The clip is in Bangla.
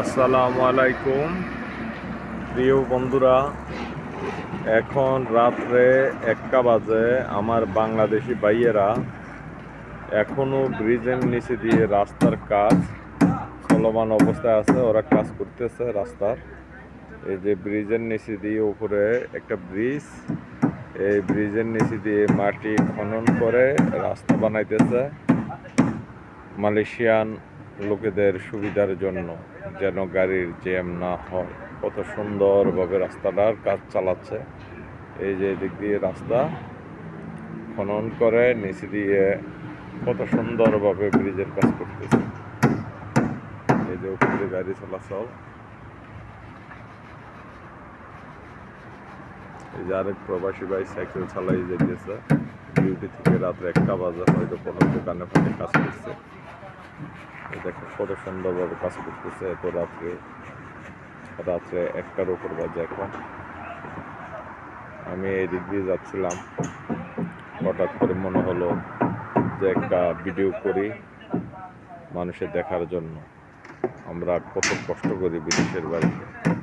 আসসালামু আলাইকুম। প্রিয় বন্ধুরা, এখন রাত্রে একটা বাজে, আমার বাংলাদেশি ভাইয়েরা এখনও ব্রিজের নিচে দিয়ে রাস্তার কাজ চলমান অবস্থায় আছে, ওরা কাজ করতেছে রাস্তার। এই যে ব্রিজের নিচে দিয়ে উপরে একটা ব্রিজ, এই ব্রিজের নিচে দিয়ে মাটি খনন করে রাস্তা বানাইতেছে মালয়েশিয়ান লোকেদের সুবিধার জন্য যেন গাড়ির জ্যাম না হয়। কত সুন্দরভাবে রাস্তাটার কাজ চালাচ্ছে। এই যে এদিক দিয়ে রাস্তা খনন করে, নিচে দিয়ে কত সুন্দরভাবে ব্রিজের কাজ করতেছে। এই যে উপরে গাড়ি চলাচল। এই যে আরেক প্রবাসী ভাই সাইকেল চালাই যেতেছে। ডিউটি থেকে রাত্রে একটা বাজে, হয়তো কোনো দোকানে ফোনে কাজ করছে। দেখো, কত সুন্দরভাবে কাজ করতেছে এত রাত্রে। রাত্রে একটার ওপর বাজে এখন। আমি এই দিক দিয়ে যাচ্ছিলাম। হঠাৎ করে মনে হলো যে একটা ভিডিও করি মানুষের দেখার জন্য। আমরা কত কষ্ট করি বিদেশের বাড়িতে।